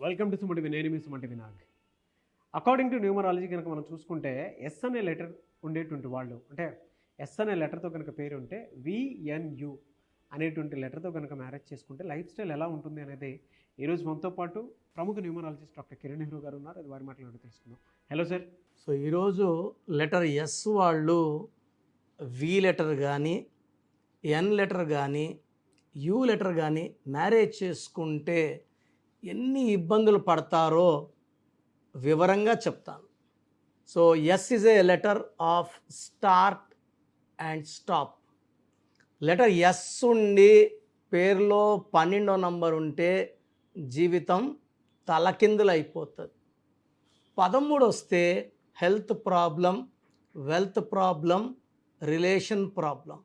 Welcome to సుమటి నేను మీ సుమటి వినాగ్ అకార్డింగ్ టు న్యూమరాలజీ కనుక మనం చూసుకుంటే ఎస్ అనే లెటర్ ఉండేటువంటి వాళ్ళు అంటే ఎస్ అనే లెటర్తో కనుక పేరు ఉంటే విఎన్యు అనేటువంటి లెటర్తో కనుక మ్యారేజ్ చేసుకుంటే లైఫ్ స్టైల్ ఎలా ఉంటుంది అనేది ఈరోజు మనతో పాటు ప్రముఖ న్యూమరాలజిస్ట్ డాక్టర్ కిరణ్ నెహ్రూ గారు ఉన్నారు. అది వారి మాట్లాడి తెలుసుకుందాం. హలో సార్ సో ఈరోజు లెటర్ ఎస్ వాళ్ళు వి లెటర్ కానీ ఎన్ లెటర్ కానీ యు లెటర్ కానీ మ్యారేజ్ చేసుకుంటే ఎన్ని ఇబ్బందులు పడతారో వివరంగా చెప్తాను. So S is a letter of start and stop letter S ఉండి పేరులో పన్నెండో నంబర్ ఉంటే జీవితం తలకిందులు అయిపోతుంది పదమూడు వస్తే health problem wealth problem relation problem.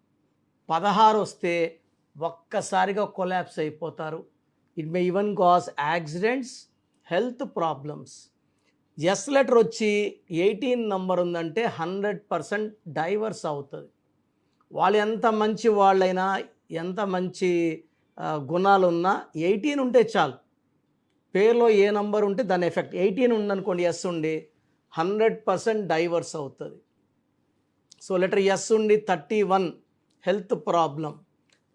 పదహారు వస్తే ఒక్కసారిగా కొలాప్స్ అయిపోతారు. It may even cause accidents health problems S letter వచ్చి ఎయిటీన్ నంబర్ ఉందంటే హండ్రెడ్ పర్సెంట్ డైవర్స్ అవుతుంది. వాళ్ళు ఎంత మంచి వాళ్ళైనా ఎంత మంచి గుణాలున్నా గుణాలు ఉన్నా ఎయిటీన్ ఉంటే చాలు. పేరులో ఏ నంబర్ ఉంటే దాని ఎఫెక్ట్ ఎయిటీన్ ఉందనుకోండి ఎస్ ఉండి హండ్రెడ్ పర్సెంట్ డైవర్స్ అవుతుంది. సో లెటర్ ఎస్ ఉండి thirty one health problem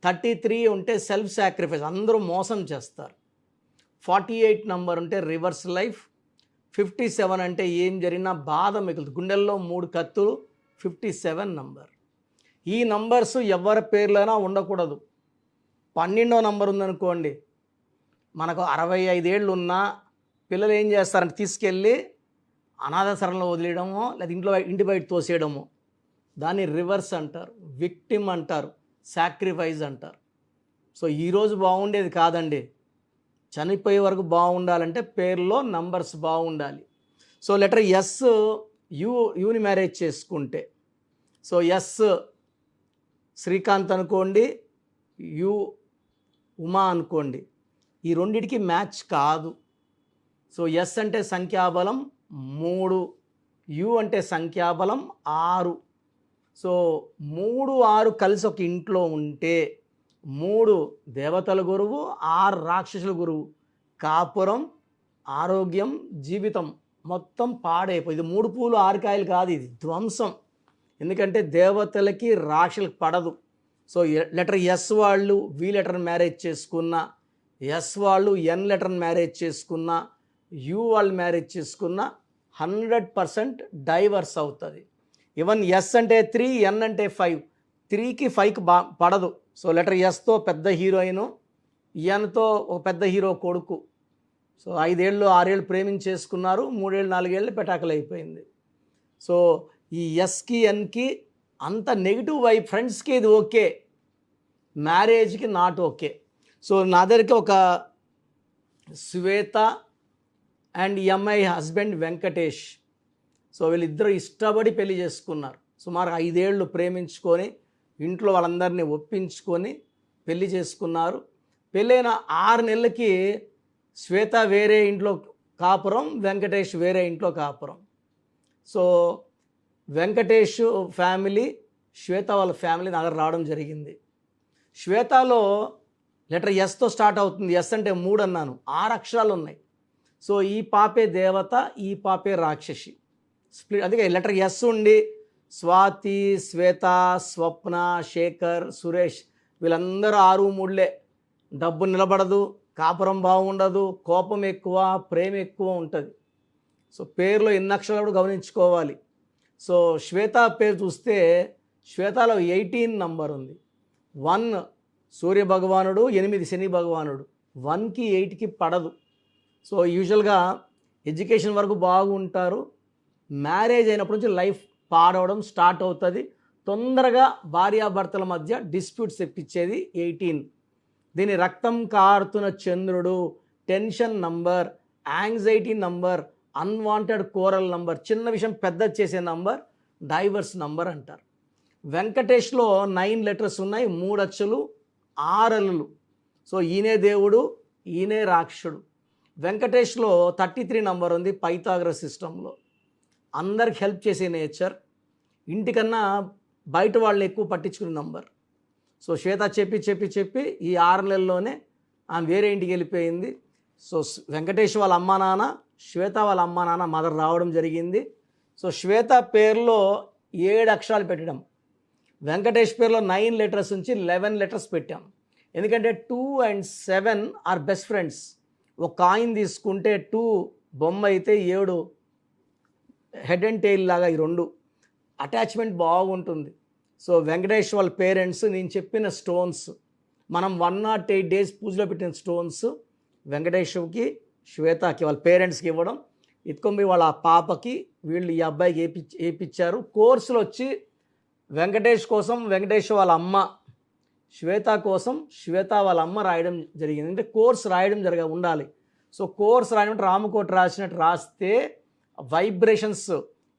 thirty three ఉంటే సెల్ఫ్ సాక్రిఫైస్ అందరూ మోసం చేస్తారు. ఫార్టీ ఎయిట్ నంబర్ ఉంటే రివర్స్ లైఫ్ ఫిఫ్టీ సెవెన్ అంటే ఏం జరిగినా బాధ మిగులుతుంది. గుండెల్లో మూడు కత్తులు ఫిఫ్టీ సెవెన్ నంబర్. ఈ నంబర్స్ ఎవరి పేర్లైనా ఉండకూడదు. పన్నెండో నంబర్ ఉందనుకోండి మనకు అరవై ఐదేళ్ళు ఉన్నా పిల్లలు ఏం చేస్తారంటే తీసుకెళ్ళి అనాథాశ్రమంలో వదిలేయడమో లేదా ఇంట్లో ఇంటి బయట తోసేయడమో దాన్ని రివర్స్ అంటారు విక్టిమ్ అంటారు. సాక్రిఫైస్ అంటారు. సో ఈరోజు బాగుండేది కాదండి. చనిపోయే వరకు బాగుండాలంటే పేర్లో నంబర్స్ బాగుండాలి. సో లెటర్ ఎస్ యూ యూని మ్యారేజ్ చేసుకుంటే. సో ఎస్ శ్రీకాంత్ అనుకోండి యు ఉమా అనుకోండి ఈ రెండిటికి మ్యాచ్ కాదు. సో ఎస్ అంటే సంఖ్యాబలం మూడు యు అంటే సంఖ్యాబలం ఆరు. సో మూడు ఆరు కలిసి ఒక ఇంట్లో ఉంటే మూడు దేవతల గురువు ఆరు రాక్షసుల గురువు. కాపురం ఆరోగ్యం జీవితం మొత్తం పాడైపోయి ఇది మూడు పూలు ఆరు కాయలు కాదు ఇది ధ్వంసం. ఎందుకంటే దేవతలకి రాక్షసులకు పడదు. సో లెటర్ ఎస్ వాళ్ళు వి లెటర్ మ్యారేజ్ చేసుకున్న ఎస్ వాళ్ళు ఎన్ లెటర్ మ్యారేజ్ చేసుకున్న యూ వాళ్ళు మ్యారేజ్ చేసుకున్న హండ్రెడ్ పర్సెంట్ డైవర్స్ అవుతుంది. ఈవెన్ ఎస్ అంటే త్రీ ఎన్ అంటే ఫైవ్ త్రీకి ఫైవ్కి బా పడదు. సో లెటర్ ఎస్తో పెద్ద హీరోయిన్ ఎన్తో ఒక పెద్ద హీరో కొడుకు. సో ఐదేళ్ళు ఆరేళ్ళు ప్రేమించేసుకున్నారు. మూడేళ్ళు నాలుగేళ్ళు పెటాకులు అయిపోయింది. సో ఈ ఎస్కి ఎన్కి అంత నెగిటివ్ వై ఫ్రెండ్స్కి ఇది ఓకే. మ్యారేజ్కి నాట్ ఓకే. సో నా దగ్గరికి ఒక Shweta and my husband Venkatesh so వీళ్ళిద్దరూ ఇష్టపడి పెళ్ళి చేసుకున్నారు. సుమారు ఐదేళ్ళు ప్రేమించుకొని ఇంట్లో వాళ్ళందరినీ ఒప్పించుకొని పెళ్ళి చేసుకున్నారు. పెళ్ళైన ఆరు నెలలకి శ్వేత వేరే ఇంట్లో కాపురం వెంకటేష్ వేరే ఇంట్లో కాపురం. సో వెంకటేష్ ఫ్యామిలీ శ్వేత వాళ్ళ ఫ్యామిలీ నా దగ్గర రావడం జరిగింది. శ్వేతలో లెటర్ ఎస్తో స్టార్ట్ అవుతుంది. ఎస్ అంటే మూడు అన్నాను. ఆరు అక్షరాలు ఉన్నాయి. సో ఈ పాపే దేవత ఈ పాపే రాక్షసి. స్ప్లిట్ అందుకే లెటర్ ఎస్ ఉండి స్వాతి శ్వేత స్వప్న శేఖర్ సురేష్ వీళ్ళందరూ ఆరు మూడులే డబ్బు నిలబడదు కాపురం బాగుండదు కోపం ఎక్కువ ప్రేమ ఎక్కువ ఉంటుంది. సో పేరులో ఎన్ని అక్షరాలు కూడా గమనించుకోవాలి. సో శ్వేత పేరు చూస్తే శ్వేతలో ఎయిటీన్ నంబర్ ఉంది. వన్ సూర్య భగవానుడు ఎనిమిది శని భగవానుడు. వన్కి ఎయిట్కి పడదు. సో యూజువల్గా ఎడ్యుకేషన్ వరకు బాగుంటారు. మ్యారేజ్ అయినప్పటి నుంచి లైఫ్ పాడవడం స్టార్ట్ అవుతుంది. తొందరగా భార్యాభర్తల మధ్య డిస్ప్యూట్స్ తెప్పించేది ఎయిటీన్. దీని రక్తం కారుతున్న చంద్రుడు tension number anxiety number unwanted quarrel number చిన్న విషయం పెద్ద చేసే నంబర్ డైవర్స్ నంబర్ అంటారు. వెంకటేష్లో నైన్ లెటర్స్ ఉన్నాయి మూడు అచ్చులు ఆరలులు. సో ఈయనే దేవుడు ఈయనే రాక్షుడు. వెంకటేష్లో థర్టీ త్రీ నంబర్ ఉంది పైథాగ్రస్ సిస్టంలో. అందరికి హెల్ప్ చేసే నేచర్. ఇంటికన్నా బయట వాళ్ళని ఎక్కువ పట్టించుకునే నంబర్. సో శ్వేత చెప్పి చెప్పి చెప్పి ఈ ఆరు నెలల్లోనే ఆమె వేరే ఇంటికి వెళ్ళిపోయింది. సో వెంకటేష్ వాళ్ళ అమ్మ నాన్న శ్వేత వాళ్ళ అమ్మా నాన్న మదర్ రావడం జరిగింది. సో శ్వేత పేరులో ఏడు అక్షరాలు పెట్టడం. వెంకటేష్ పేరులో నైన్ లెటర్స్ నుంచి లెవెన్ లెటర్స్ పెట్టాం. ఎందుకంటే two and seven are best friends. ఒక కాయిన్ తీసుకుంటే టూ బొమ్మ అయితే ఏడు హెడ్ అండ్ టెయిల్ లాగా ఈ రెండు అటాచ్మెంట్ బాగుంటుంది. సో వెంకటేష్ వాళ్ళ పేరెంట్స్ నేను చెప్పిన స్టోన్స్ మనం వన్ నాట్ ఎయిట్ డేస్ పూజలో పెట్టిన స్టోన్స్ వెంకటేశ్వకి శ్వేతకి వాళ్ళ పేరెంట్స్కి ఇవ్వడం. ఇత్కొంబి వాళ్ళ పాపకి వీళ్ళు ఈ అబ్బాయికి ఏపి ఏపిచ్చారు. కోర్సులు వచ్చి వెంకటేష్ కోసం వెంకటేష్ వాళ్ళ అమ్మ శ్వేత కోసం శ్వేత వాళ్ళ అమ్మ రాయడం జరిగింది. అంటే కోర్స్ రాయడం జరగ ఉండాలి. సో కోర్స్ రాయడం రామకోట రాసినట్టు రాస్తే వైబ్రేషన్స్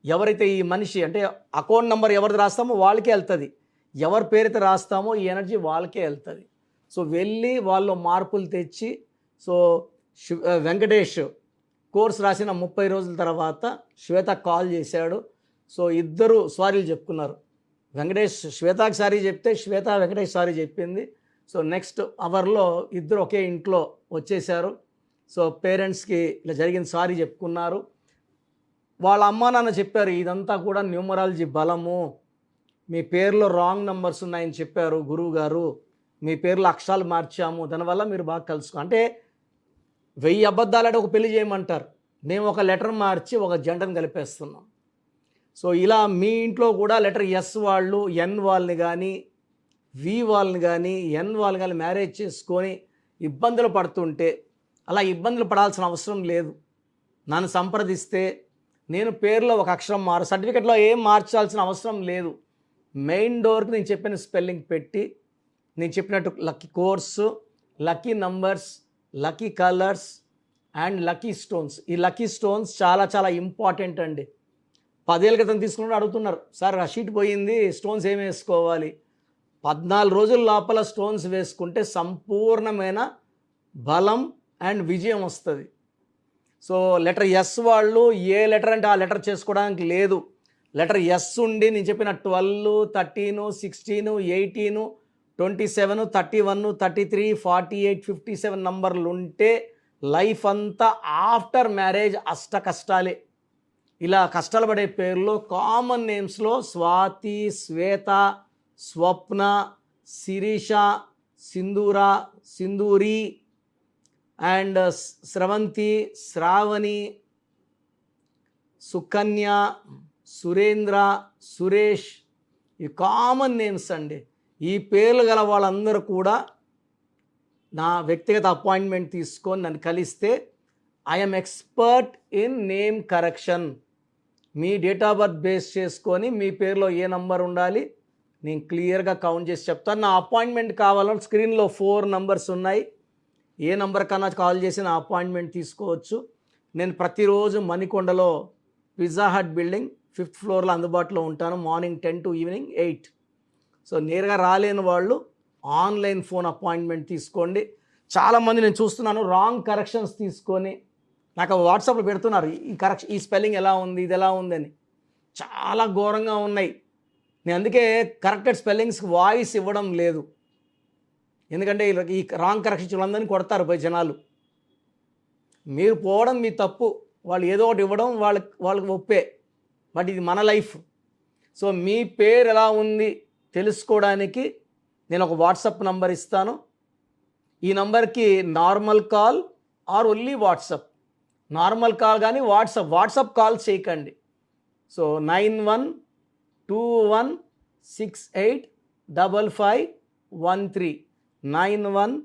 ఎవరైతే ఈ మనిషి అంటే అకౌంట్ నెంబర్ ఎవరిది రాస్తామో వాళ్ళకే వెళ్తుంది. ఎవరి పేరైతే రాస్తామో ఈ ఎనర్జీ వాళ్ళకే వెళ్తుంది. సో వెళ్ళి వాళ్ళు మార్పులు తెచ్చి సో వెంకటేష్ కోర్స్ రాసిన ముప్పై రోజుల తర్వాత శ్వేత కాల్ చేశాడు. సో ఇద్దరు సారీలు చెప్పుకున్నారు. వెంకటేష్ శ్వేతకి సారీ చెప్తే శ్వేత వెంకటేష్ సారీ చెప్పింది. సో నెక్స్ట్ అవర్లో ఇద్దరు ఒకే ఇంట్లో వచ్చేసారు సో పేరెంట్స్కి ఇలా జరిగిన సారీ చెప్పుకున్నారు. వాళ్ళ అమ్మా నాన్న చెప్పారు ఇదంతా కూడా న్యూమరాలజీ బలము. మీ పేరులో రాంగ్ నంబర్స్ ఉన్నాయని చెప్పారు గురువు గారు. మీ పేర్లో అక్షరాలు మార్చాము. దానివల్ల మీరు బాగా కలుసుకో అంటే వెయ్యి అబద్ధాలంటే ఒక పెళ్ళి చేయమంటారు. మేము ఒక లెటర్ మార్చి ఒక జంటను కలిపేస్తున్నాం. సో ఇలా మీ ఇంట్లో కూడా లెటర్ ఎస్ వాళ్ళు ఎన్ వాళ్ళని కానీ వి వాళ్ళని కానీ ఎన్ వాళ్ళని కానీ మ్యారేజ్ చేసుకొని ఇబ్బందులు పడుతుంటే అలా ఇబ్బందులు పడాల్సిన అవసరం లేదు. నన్ను సంప్రదిస్తే నేను పేరులో ఒక అక్షరం మారు సర్టిఫికెట్లో ఏం మార్చాల్సిన అవసరం లేదు. మెయిన్ డోర్కి నేను చెప్పిన స్పెల్లింగ్ పెట్టి నేను చెప్పినట్టు lucky course lucky numbers lucky colours and lucky stones. ఈ లక్కీ స్టోన్స్ చాలా చాలా ఇంపార్టెంట్ అండి. పదేళ్ళ క్రితం తీసుకున్నట్టు అడుగుతున్నారు సార్ ఆ షీట్ పోయింది స్టోన్స్ ఏం వేసుకోవాలి? పద్నాలుగు రోజుల లోపల స్టోన్స్ వేసుకుంటే సంపూర్ణమైన బలం అండ్ విజయం వస్తుంది. సో లెటర్ ఎస్ వాళ్ళు ఏ లెటర్ అంటే ఆ లెటర్ చేసుకోవడానికి లేదు. లెటర్ ఎస్ ఉండి నేను చెప్పిన twelve thirteen sixteen eighteen twenty seven thirty one thirty three forty eight fifty seven నంబర్లు ఉంటే లైఫ్ అంతా ఆఫ్టర్ మ్యారేజ్ అష్ట కష్టాలే. ఇలా కష్టాలు పడే పేర్లో కామన్ నేమ్స్లో స్వాతి శ్వేత స్వప్న శిరీష సింధూర సింధూరి అండ్ స్రవంతి శ్రావణి సుకన్య సురేంద్ర సురేష్ ఈ కామన్ నేమ్స్ అండి. ఈ పేర్లు గల వాళ్ళందరూ కూడా నా వ్యక్తిగత అపాయింట్మెంట్ తీసుకొని నన్ను కలిస్తే I'm expert in name correction. Me date of birth base చేసుకొని మీ పేరులో ఏ నంబర్ ఉండాలి నేను క్లియర్గా కౌంట్ చేసి చెప్తాను. నా అపాయింట్మెంట్ కావాలని స్క్రీన్లో ఫోర్ నంబర్స్ ఉన్నాయి. ఏ నంబర్ కన్నా కాల్ చేసి నా అపాయింట్మెంట్ తీసుకోవచ్చు. నేను ప్రతిరోజు మణికొండలో పిజ్జా హట్ బిల్డింగ్ ఫిఫ్త్ ఫ్లోర్లో అందుబాటులో ఉంటాను. Morning ten to evening eight. So నేరుగా రాలేని వాళ్ళు ఆన్లైన్ ఫోన్ అపాయింట్మెంట్ తీసుకోండి. చాలామంది నేను చూస్తున్నాను రాంగ్ కరెక్షన్స్ తీసుకొని నాకు వాట్సాప్లో పెడుతున్నారు ఈ కరెక్షన్ ఈ స్పెల్లింగ్ ఎలా ఉంది ఇది ఎలా ఉందని చాలా ఘోరంగా ఉన్నాయి. నేను అందుకే కరెక్టెడ్ స్పెల్లింగ్స్కి వాయిస్ ఇవ్వడం లేదు. ఎందుకంటే ఈ రాంగ్ కరెక్షన్స్ కొడతారు పోయి జనాలు. మీరు పోవడం మీ తప్పు. వాళ్ళు ఏదో ఒకటి ఇవ్వడం వాళ్ళకి వాళ్ళకి ఒప్పే. బట్ ఇది మన లైఫ్. సో మీ పేరు ఎలా ఉంది తెలుసుకోవడానికి నేను ఒక వాట్సాప్ నంబర్ ఇస్తాను. ఈ నంబర్కి normal call or only WhatsApp. Normal call కానీ వాట్సాప్. వాట్సాప్ కాల్ చేయకండి. So nine one two one six eight double five one three. Nine one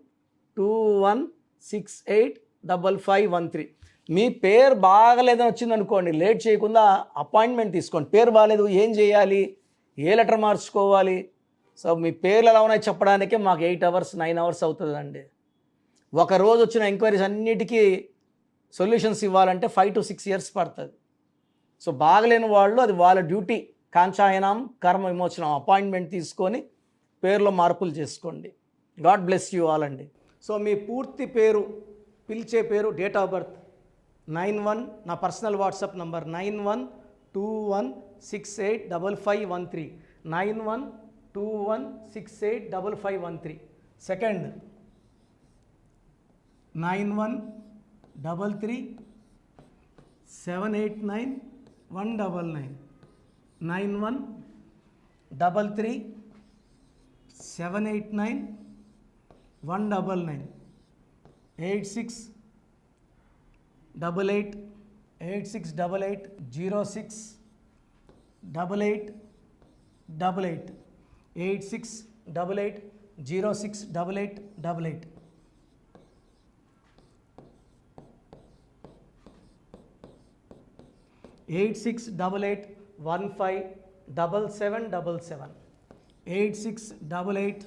two one six eight double five one three. మీ పేరు బాగలేదని వచ్చింది అనుకోండి late చేయకుండా appointment తీసుకోండి. పేరు బాగాలేదు ఏం చేయాలి? ఏ లెటర్ మార్చుకోవాలి? సో మీ పేర్లు ఎలా ఉన్నాయి చెప్పడానికే మాకు ఎయిట్ అవర్స్ నైన్ అవర్స్ అవుతుందండి. ఒక రోజు వచ్చిన ఎంక్వైరీస్ అన్నిటికీ సొల్యూషన్స్ ఇవ్వాలంటే ఫైవ్ టు సిక్స్ ఇయర్స్ పడుతుంది. సో బాగలేని వాళ్ళు అది వాళ్ళ డ్యూటీ. కాంచాయనం కర్మ విమోచనం అపాయింట్మెంట్ తీసుకొని పేర్లో మార్పులు చేసుకోండి. గాడ్ బ్లెస్ యూ ఆల్ అండి. సో మీ పూర్తి పేరు పిలిచే పేరు date of birth nine one నా personal WhatsApp number nine one two one six eight double five one three. Nine one two one six eight double five one three. Second. Nine one double three seven eight nine one double nine. Nine one double three seven eight nine one double nine eight six double eight eight six double eight zero six double eight double eight eight six double eight zero six double eight double eight. eight six double eight one five double seven double seven. eight six double eight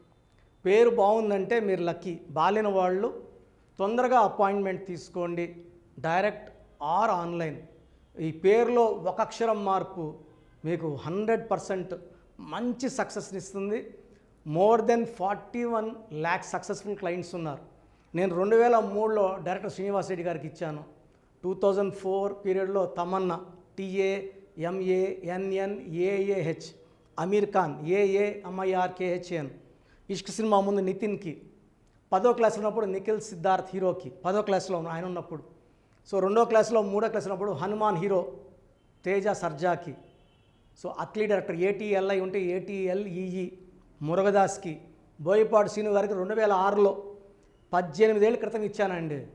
పేరు బాగుందంటే మీరు lucky. బాలిన వాళ్ళు తొందరగా appointment తీసుకోండి. Direct or online. ఈ పేరులో ఒక అక్షరం మార్పు మీకు హండ్రెడ్ పర్సెంట్ మంచి సక్సెస్ని ఇస్తుంది. More than forty one lakhs successful clients ఉన్నారు. నేను రెండు వేల మూడులో డైరెక్టర్ శ్రీనివాస్ రెడ్డి గారికి ఇచ్చాను. టూ థౌజండ్ ఫోర్ పీరియడ్లో Tamanna T A M A N N A A H Aamir Khan A A M I R K H N Ishq cinema ముందు నితిన్కి. పదో క్లాస్ ఉన్నప్పుడు నిఖిల్ సిద్ధార్థ్ హీరోకి. పదో క్లాస్లో ఆయన ఉన్నప్పుడు. సో రెండో క్లాస్లో మూడో క్లాస్ ఉన్నప్పుడు Hanuman hero Teja సర్జాకి. So Atlee director A T L I ఉంటే A T L E E మురుగదాస్కి. Boyapadu scene గారికి రెండు వేల ఆరులో పద్దెనిమిదేళ్ళ క్రితం ఇచ్చానండి.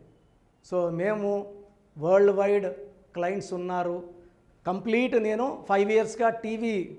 సో మేము వరల్డ్ వైడ్ క్లయింట్స్ ఉన్నారు. కంప్లీట్ నేను ఫైవ్ ఇయర్స్గా టీవీ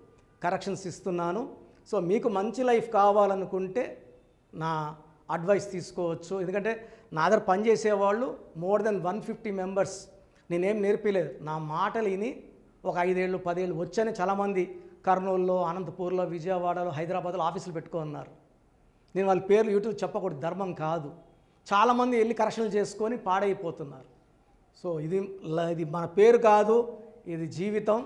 కరెక్షన్స్ ఇస్తున్నాను. సో మీకు మంచి లైఫ్ కావాలనుకుంటే నా అడ్వైస్ తీసుకోవచ్చు. ఎందుకంటే నా దగ్గర పనిచేసేవాళ్ళు more than one fifty members. నేనేం నేర్పించలేదు నా మాటలు విని ఒక ఐదేళ్ళు పదేళ్ళు వచ్చని చాలామంది కర్నూలులో అనంతపూర్లో విజయవాడలో హైదరాబాద్లో ఆఫీసులు పెట్టుకున్నారు. నేను వాళ్ళ పేర్లు యూట్యూబ్ చెప్పకూడదు. ధర్మం కాదు. చాలామంది వెళ్ళి కరెక్షన్లు చేసుకొని పాడైపోతున్నారు. సో ఇది ఇది మన పేరు కాదు. ఇది జీవితం.